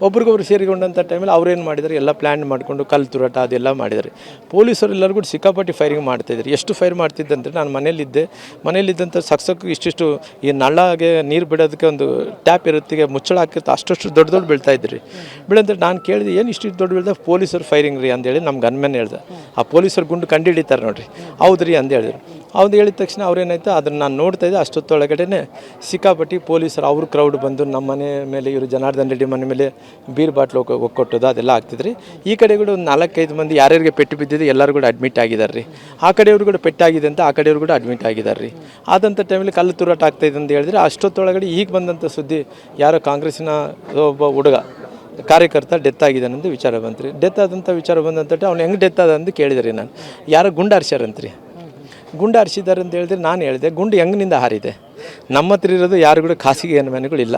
ಒಬ್ರಿಗೊಬ್ರು ಸೇರಿಕೊಂಡಂಥ ಟೈಮಲ್ಲಿ ಅವ್ರೇನು ಮಾಡಿದ್ದಾರೆ ಎಲ್ಲ ಪ್ಲ್ಯಾನ್ ಮಾಡಿಕೊಂಡು ಕಲ್ಲು ತುರಾಟ ಅದೆಲ್ಲ ಮಾಡಿದ್ದಾರೆ ಪೊಲೀಸರು ಎಲ್ಲರಿಗೂ ಸಿಕ್ಕಾಪಟ್ಟೆ ಫೈರಿಂಗ್ ಮಾಡ್ತಾಯಿದ್ದಾರೆ ಎಷ್ಟು ಫೈರ್ ಮಾಡ್ತಿದ್ದಂದ್ರೆ ನಾನು ಮನೇಲಿದ್ದೆ. ಮನೇಲಿದ್ದಂಥ ಸಕ್ಸಕ್ಕೂ ಇಷ್ಟಿಷ್ಟು ಈ ನಳಗೆ ನೀರು ಬಿಡೋದಕ್ಕೆ ಒಂದು ಟ್ಯಾಪ್ ಇರುತ್ತೆ ಮುಚ್ಚಳ ಹಾಕಿರ್ತ ಅಷ್ಟಷ್ಟು ದೊಡ್ಡ ದೊಡ್ಡ ಬೀಳ್ತಾ ಇದ್ರಿ. ಬೀಳಂದ್ರೆ ನಾನು ಕೇಳಿದೆ, ಏನು ಇಷ್ಟಿಷ್ಟು ದೊಡ್ಡ ಬೀಳ್ದ? ಪೊಲೀಸರು ಫೈರಿಂಗ್ ರೀ ಅಂತೇಳಿ ನಮ್ಮ ಗನ್ಮೆನ್ ಹೇಳ್ದೆ. ಆ ಪೊಲೀಸರು ಗುಂಡು ಕಂಡು ಹಿಡಿತಾರೆ ನೋಡ್ರಿ. ಹೌದು ರೀ ಅಂತ ಹೇಳಿದ್ರು. ಹೌದು ಹೇಳಿದ ತಕ್ಷಣ ಅವ್ರೇನಾಯ್ತು, ಅದನ್ನು ನಾನು ನೋಡ್ತಾ ಇದ್ದೆ ಅಷ್ಟೊತ್ತೊಳಗಡೆ ಸಿಕ್ಕಾಪಟ್ಟಿ ಪೊಲೀಸರು, ಅವ್ರ ಕ್ರೌಡ್ ಬಂದು ನಮ್ಮ ಮನೆ ಮೇಲೆ, ಇವರು ಜನಾರ್ದನ್ ರೆಡ್ಡಿ ಮನೆ ಮೇಲೆ ಬೀರ್ ಬಾಟ್ಲು ಒಕ್ಕೊಟ್ಟೋದು ಅದೆಲ್ಲ ಆಗ್ತಿದ್ರಿ. ಈ ಕಡೆ ಕೂಡ ಒಂದು ನಾಲ್ಕೈದು ಮಂದಿ ಯಾರ್ಯಾರಿಗೆ ಪೆಟ್ಟು ಬಿದ್ದಿದೆ, ಎಲ್ಲರೂ ಕೂಡ ಅಡ್ಮಿಟ್ ಆಗಿದ್ದಾರೆ ರೀ ಆ ಕಡೆಯವ್ರು ಕೂಡ ಪೆಟ್ಟಾಗಿದೆ ಅಂತ ಆ ಕಡೆಯವ್ರು ಕೂಡ ಅಡ್ಮಿಟ್ ಆಗಿದ್ದಾರೆ ರೀ ಆದಂಥ ಟೈಮಲ್ಲಿ ಕಲ್ಲು ತೂರಾಟ ಆಗ್ತಾಯಿದೆ ಅಂತ ಹೇಳಿದ್ರೆ, ಅಷ್ಟೊತ್ತೊಳಗಡೆ ಈಗ ಬಂದಂಥ ಸುದ್ದಿ ಯಾರೋ ಕಾಂಗ್ರೆಸ್ಸಿನ ಒಬ್ಬ ಹುಡುಗ, ಕಾರ್ಯಕರ್ತ ಡೆತ್ ಆಗಿದೆ ಅನ್ನೋದು ವಿಚಾರ ರೀ ಡೆತ್ ಆದಂಥ ವಿಚಾರ ಬಂದಂತ ಅವ್ನು ಹೆಂಗೆ ಡೆತ್ ಅದ ಅಂತ ಕೇಳಿದ್ರಿ ನಾನು. ಯಾರೋ ಗುಂಡಾರ್ಸ್ಯಾರಂತ್ರಿ. ಗುಂಡು ಹಾರಿಸಿದ್ದಾರೆ ಅಂತ ಹೇಳಿದ್ರೆ ನಾನು ಹೇಳಿದೆ, ಗುಂಡು ಹೆಂಗಿನಿಂದ ಹಾರಿದೆ? ನಮ್ಮ ಹತ್ರ ಇರೋದು ಯಾರು ಕೂಡ ಖಾಸಗಿ ಗನ್ಮ್ಯಾನ್ಗಳಿಲ್ಲ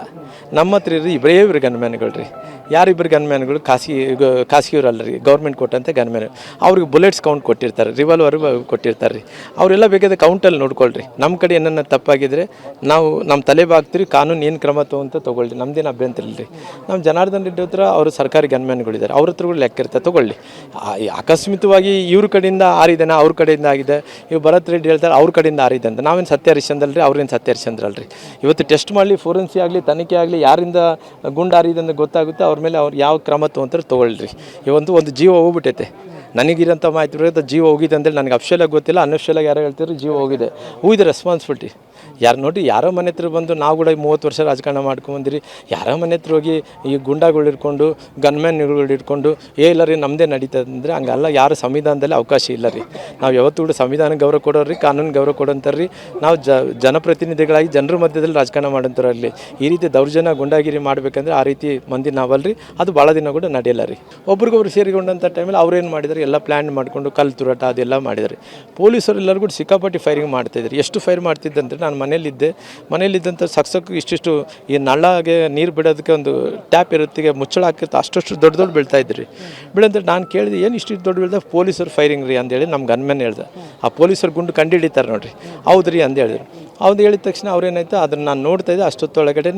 ನಮ್ಮ ಹತ್ರ ಇರೋದು ಇಬ್ಬರೇ ಇಬ್ಬರು ಗನ್ಮ್ಯಾನ್ಗಳು ರೀ. ಯಾರಿಬ್ಬರು ಗನ್ಮ್ಯಾನ್ಗಳು ಖಾಸಗಿ ಖಾಸಗಿಯವರಲ್ಲ ರೀ ಗೌರ್ಮೆಂಟ್ ಕೊಟ್ಟಂತೆ ಗನ್ಮ್ಯಾನ್ ಅವ್ರಿಗೆ ಬುಲೆಟ್ಸ್ ಕೌಂಟ್ ಕೊಟ್ಟಿರ್ತಾರೆ ರಿವಾಲ್ವರ್ ಕೊಟ್ಟಿರ್ತಾರೆ. ರೀ ಅವರೆಲ್ಲ ಬೇಕಾದ ಕೌಂಟಲ್ಲಿ ನೋಡ್ಕೊಳ್ರಿ. ನಮ್ಮ ಕಡೆ ಏನನ್ನ ತಪ್ಪಾಗಿದ್ರೆ ನಾವು ನಮ್ಮ ತಲೆ ಬಾಗ್ತೀರಿ, ಕಾನೂನು ಏನು ಕ್ರಮ ಅಂತ ತೊಗೊಳ್ಳಿ ನಮ್ದೇನು ಅಭ್ಯಂತರ ಇಲ್ಲ ರೀ ನಮ್ಮ ಜನಾರ್ದನ್ ರೆಡ್ಡಿ ಹತ್ರ ಅವರು ಸರ್ಕಾರಿ ಗನ್ಮ್ಯಾನ್ಗಳಿದ್ದಾರೆ ಅವ್ರ ಹತ್ರ ಕೂಡ ಲೆಕ್ಕ ಇರ್ತಾರೆ ತೊಗೊಳ್ಳಿ. ಆ- ಈ ಇವ್ರ ಕಡೆಯಿಂದ ಆರಿದ್ದಾನೆ ಅವ್ರ ಕಡೆಯಿಂದ ಆಗಿದೆ? ಇವು ಭರತ್ ರೆಡ್ಡಿ ಹೇಳ್ತಾರೆ, ಅವ್ರ ಕಡೆಯಿಂದ ಆರಿದೆ ಅಂತ. ನಾವೇನು ಸತ್ಯ ಹರಿಶ್ಚಂದ್ರಲ್ರಿ ಅವ್ರೇನು ಸತ್ಯ ಹರಿಶ್ಚಂದ್ರಲ್ರಿ ಇವತ್ತು ಟೆಸ್ಟ್ ಮಾಡಲಿ ಫೋರೆನ್ಸಿ ಆಗಲಿ, ತನಿಖೆ ಆಗಲಿ, ಯಾರಿಂದ ಗುಂಡು ಆರಿದೆ ಅಂತ ಗೊತ್ತಾಗುತ್ತೆ, ಅವ್ರ ಮೇಲೆ ಅವ್ರು ಯಾವ ಕ್ರಮ ತೊಗೊಂತಾರೆ ತೊಗೊಳ್ರಿ. ಇವತ್ತು ಒಂದು ಜೀವ ಹೋಗ್ಬಿಟ್ಟೈತೆ. ನನಗಿರೋಂಥ ಮಾಹಿತಿ ಪ್ರಕಾರ ಜೀವ ಹೋಗಿದೆ ಅಂತೇಳಿ ನನಗೆ ಅಫ್ಷಲಾಗಿ ಗೊತ್ತಿಲ್ಲ ಅನ್ಅಫ್ಷಲಾಗಿ ಯಾರೋ ಹೇಳ್ತಿದ್ರು ಜೀವ ಹೋಗಿದೆ. ಹೂ ಇದೆ ರೆಸ್ಪಾನ್ಸಿಬಿಲಿಟಿ ಯಾರು ನೋಡಿ, ಯಾರೋ ಮನೆ ಹತ್ರ ಬಂದು ನಾವು ಕೂಡ ಮೂವತ್ತು ವರ್ಷ ರಾಜಕಾರಣ ಮಾಡ್ಕೊಂಬಂದಿರಿ. ಯಾರೋ ಮನೆ ಹತ್ರ ಹೋಗಿ ಈ ಗುಂಡಾಗಳು ಇಟ್ಕೊಂಡು ಗನ್ಮ್ಯಾನ್ಗಳು ಇಟ್ಕೊಂಡು ಏ ಇಲ್ಲ ರೀ ನಮ್ಮದೇ ನಡೀತದೆ ಅಂದರೆ ಹಂಗಲ್ಲ, ಯಾರು ಸಂವಿಧಾನದಲ್ಲಿ ಅವಕಾಶ ಇಲ್ಲ ರೀ. ನಾವು ಯಾವತ್ತೂ ಕೂಡ ಸಂವಿಧಾನ ಗೌರವ ಕೊಡೋರಿ ಕಾನೂನು ಗೌರವ ಕೊಡೋಂಥರ್ರಿ ನಾವು ಜ, ಜನಪ್ರತಿನಿಧಿಗಳಾಗಿ ಜನರ ಮಧ್ಯದಲ್ಲಿ ರಾಜಕಾರಣ ಮಾಡೋಂಥವ್ರಲ್ಲಿ ಈ ರೀತಿ ದೌರ್ಜನ್ಯ, ಗುಂಡಾಗಿರಿ ಮಾಡಬೇಕಂದ್ರೆ ಆ ರೀತಿ ಮಂದಿ ನಾವಲ್ರಿ. ಅದು ಭಾಳ ದಿನ ಕೂಡ ನಡೆಯಲ್ಲ ರೀ. ಒಬ್ರಿಗೊಬ್ರು ಸೇರಿಕೊಂಡಂಥ ಟೈಮಲ್ಲಿ ಅವ್ರೇನು ಮಾಡಿದ್ದಾರೆ ಎಲ್ಲ ಪ್ಲ್ಯಾನ್ ಮಾಡಿಕೊಂಡು ಕಲ್ಲು ತುರಾಟ ಅದೆಲ್ಲ ಮಾಡಿದ್ದಾರೆ ಪೊಲೀಸರು ಎಲ್ಲರೂ ಕೂಡ ಸಿಕ್ಕಾಪಟ್ಟೆ ಫೈರಿಂಗ್ ಮಾಡ್ತಾಯಿದ್ರು ಎಷ್ಟು ಫೈರ್ ಮಾಡ್ತಿದ್ದಂದ್ರೆ ನಾನು ಮನೇಲಿದ್ದೆ ಮನೇಲಿದ್ದಂಥ ಸಕ್ಸಕ್ಕು ಇಷ್ಟಿಷ್ಟು ಈ ನಳ್ಳಗೆ ನೀರು ಬಿಡೋದಕ್ಕೆ ಒಂದು ಟ್ಯಾಪ್ ಇರುತ್ತೆ ಮುಚ್ಚಳ ಹಾಕಿರ್ತ ಅಷ್ಟಷ್ಟು ದೊಡ್ಡ ದೊಡ್ಡ ಬೀಳ್ತಾ ಇದ್ರಿ. ಬೀಳಂದ್ರೆ ನಾನು ಕೇಳಿದೆ, ಏನು ಇಷ್ಟು ದೊಡ್ಡ ಬೀಳ್ದೆ? ಪೊಲೀಸರು ಫೈರಿಂಗ್ ರೀ ಅಂತೇಳಿ ನಮ್ಮ ಗನ್ಮೆನ್ ಹೇಳ್ದೆ. ಆ ಪೊಲೀಸರು ಗುಂಡು ಕಂಡು ಹಿಡಿತಾರೆ ನೋಡ್ರಿ. ಹೌದು ರೀ ಅಂತ ಹೇಳಿದ್ರು. ಹೌದು ಹೇಳಿದ ತಕ್ಷಣ ಅವ್ರೇನಾಯ್ತು, ಅದನ್ನು ನಾನು ನೋಡ್ತಾ ಇದ್ದೆ ಅಷ್ಟೊತ್ತೊಳಗಡೆ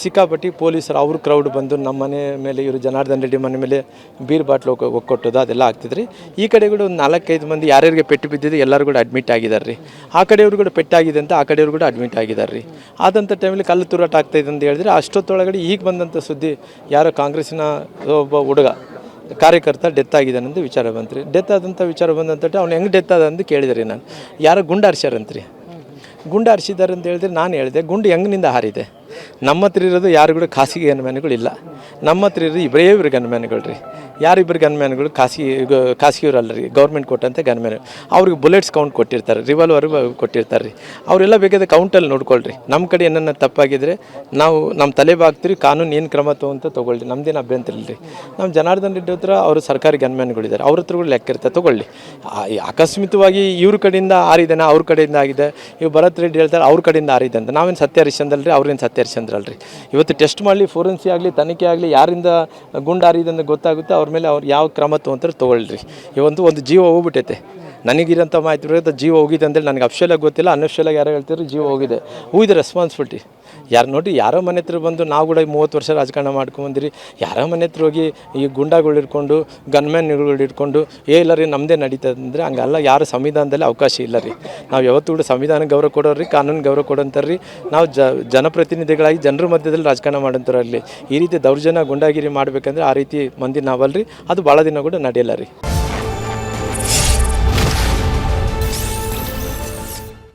ಸಿಕ್ಕಾಪಟ್ಟಿ ಪೊಲೀಸರು, ಅವ್ರ ಕ್ರೌಡ್ ಬಂದು ನಮ್ಮ ಮನೆ ಮೇಲೆ ಇವರು ಜನಾರ್ದನ್ ರೆಡ್ಡಿ ಮನೆ ಮೇಲೆ ಬೀರ್ ಬಾಟ್ಲು ಒಕ್ಕ ಒಕ್ಕೊಟ್ಟೋದು ಅದೆಲ್ಲ ಆಗ್ತಿದ್ರಿ. ಈ ಕಡೆ ಕೂಡ ಒಂದು ನಾಲ್ಕೈದು ಮಂದಿ ಯಾರ್ಯಾರಿಗೆ ಪೆಟ್ಟು ಬಿದ್ದಿದ್ದು ಎಲ್ಲರೂ ಕೂಡ ಅಡ್ಮಿಟ್ ಆಗಿದ್ದಾರೆ ರೀ ಆ ಕಡೆಯವ್ರು ಕೂಡ ಪೆಟ್ಟಾಗಿದೆ ಅಂತ ಆ ಕಡೆಯವ್ರು ಕೂಡ ಅಡ್ಮಿಟ್ ಆಗಿದ್ದಾರೆ ರೀ ಆದಂಥ ಟೈಮಲ್ಲಿ ಕಲ್ಲು ತೂರಾಟ ಆಗ್ತಾಯಿದೆ ಅಂತ ಹೇಳಿದ್ರೆ, ಅಷ್ಟೊತ್ತೊಳಗಡೆ ಈಗ ಬಂದಂಥ ಸುದ್ದಿ ಯಾರೋ ಕಾಂಗ್ರೆಸ್ನ ಒಬ್ಬ ಹುಡುಗ, ಕಾರ್ಯಕರ್ತ ಡೆತ್ ಆಗಿದೆ ವಿಚಾರ ಬಂತು ರೀ ಡೆತ್ ಆದಂಥ ವಿಚಾರ ಬಂದಂತ ಅವ್ನು ಹೆಂಗೆ ಡೆತ್ ಆದ ಅಂತ ಕೇಳಿದ್ರಿ ನಾನು. ಯಾರೋ ಗುಂಡು ಹಾರಿಸ್ಯಾರಂತ್ರಿ ಗುಂಡು ಹಾರಿಸಿದ್ದಾರೆ ಅಂತ ಹೇಳಿದ್ರೆ ನಾನು ಹೇಳಿದೆ ಗುಂಡು ಹೆಂಗಿನಿಂದ ಹಾರಿದೆ? ನಮ್ಮ ಹತ್ರ ಇರೋದು ಯಾರು ಕೂಡ ಖಾಸಗಿ ಗನ್ಮ್ಯಾನ್ಗಳು ಇಲ್ಲ. ನಮ್ಮ ಹತ್ರ ಇರೋದು ಇಬ್ಬರೇ ಇಬ್ಬರು ಗನ್ಮ್ಯಾನ್ಗಳು ರೀ. ಯಾರಿಬ್ಬರು ಗನ್ಮ್ಯಾನ್ಗಳು ಖಾಸಗಿ ಖಾಸಗಿಯವರಲ್ಲ ರೀ ಗೌರ್ಮೆಂಟ್ ಕೊಟ್ಟಂತೆ ಗನ್ಮ್ಯಾನ್ ಅವ್ರಿಗೆ ಬುಲೆಟ್ಸ್ ಕೌಂಟ್ ಕೊಟ್ಟಿರ್ತಾರೆ ರಿವಾಲ್ವರ್ ಕೊಟ್ಟಿರ್ತಾರೆ ರೀ. ಅವರೆಲ್ಲ ಬೇಕಾದ್ರೆ ಕೌಂಟಲ್ಲಿ ನೋಡ್ಕೊಳ್ರಿ. ನಮ್ಮ ಕಡೆ ಏನನ್ನ ತಪ್ಪಾಗಿದ್ರೆ ನಾವು ನಮ್ಮ ತಲೆ ಬಾಗ್ತೀರಿ, ಕಾನೂನು ಏನು ಕ್ರಮ ತಗೊಂತ ತೊಗೊಳ್ಳಿ ನಮ್ದೇನು ಅಭ್ಯಂತರ ಇಲ್ಲ ರೀ ನಮ್ಮ ಜನಾರ್ದನ್ ರೆಡ್ಡಿ ಹತ್ರ ಅವರು ಸರ್ಕಾರಿ ಗನ್ಮ್ಯಾನ್ಗಳಿದ್ದಾರೆ ಅವ್ರ ಹತ್ರ ಕೂಡ ಲೆಕ್ಕ ಇರ್ತಾರೆ ತೊಗೊಳ್ಳಿ. ಆ- ಈ ಅಕಸ್ಮಿತವಾಗಿ ಇವ್ರ ಕಡೆಯಿಂದ ಆರಿದ್ದಾನೆ ಅವ್ರ ಕಡೆಯಿಂದ ಆಗಿದೆ. ಇವ್ರು ಭರತ್ ರೆಡ್ಡಿ ಹೇಳ್ತಾರೆ, ಅವ್ರ ಕಡೆಯಿಂದ ಆರಿದೆ ಅಂತ. ನಾವೇನು ಸತ್ಯ ರೀ ಅವ್ರೇನು ಸತ್ಯ ಹರಿಶ್ಚಂದ್ರಲ್ರಿ ಇವತ್ತು ಟೆಸ್ಟ್ ಮಾಡಲಿ ಫೋರೆನ್ಸಿ ಆಗಲಿ, ತನಿಖೆ ಆಗಲಿ, ಯಾರಿಂದ ಗುಂಡು ಆರಿದೆ ಅಂತ ಗೊತ್ತಾಗುತ್ತೆ, ಅವ್ರ ಮೇಲೆ ಅವ್ರು ಯಾವ ಕ್ರಮ ತೊಗೊಂತಾರೆ ತೊಗೊಳ್ರಿ. ಇವೊಂದು ಒಂದು ಜೀವ ಹೋಗ್ಬಿಟ್ಟೈತೆ. ನನಗಿರೋಂಥ ಮಾಹಿತಿ ಬರುತ್ತೆ ಜೀವ ಹೋಗಿದೆ ಅಂತೇಳಿ ನನಗೆ ಅಫ್ಷಲಾಗಿ ಗೊತ್ತಿಲ್ಲ ಅನಶ್ಯಲಾಗಿ ಯಾರು ಹೇಳ್ತಿದ್ರು ಜೀವ ಹೋಗಿದೆ. ಹೂ ಇದೆ ರೆಸ್ಪಾನ್ಸಿಬಿಲಿಟಿ ಯಾರು ನೋಡಿ ಯಾರೋ ಮನೆ ಹತ್ರ ಬಂದು ನಾವು ಕೂಡ ಮೂವತ್ತು ವರ್ಷ ರಾಜಕಾರಣ ಮಾಡ್ಕೊಂಬಂದಿರಿ ಯಾರೋ ಮನೆ ಹತ್ರ ಹೋಗಿ ಈ ಗುಂಡಾಗಳು ಇಟ್ಕೊಂಡು ಗನ್ಮ್ಯಾನ್ಗಳು ಇಟ್ಕೊಂಡು ಏ ಇಲ್ಲ ರೀ ನಮ್ಮದೇ ನಡೀತದೆ ಅಂದರೆ ಹಂಗಲ್ಲ, ಯಾರು ಸಂವಿಧಾನದಲ್ಲಿ ಅವಕಾಶ ಇಲ್ಲ ರೀ. ನಾವು ಯಾವತ್ತೂ ಕೂಡ ಸಂವಿಧಾನ ಗೌರವ ಕೊಡೋರಿ ಕಾನೂನು ಗೌರವ ಕೊಡೋಂತಾರ್ರಿ ನಾವು ಜ, ಜನಪ್ರತಿನಿಧಿಗಳಾಗಿ ಜನರ ಮಧ್ಯದಲ್ಲಿ ರಾಜಕಾರಣ ಮಾಡೋಂಥವ್ರಲ್ಲಿ ಈ ರೀತಿ ದೌರ್ಜನ್ಯ, ಗುಂಡಾಗಿರಿ ಮಾಡಬೇಕಂದ್ರೆ ಆ ರೀತಿ ಮಂದಿ ನಾವಲ್ರಿ. ಅದು ಭಾಳ ದಿನ ಕೂಡ ನಡೆಯಲ್ಲ ರೀ.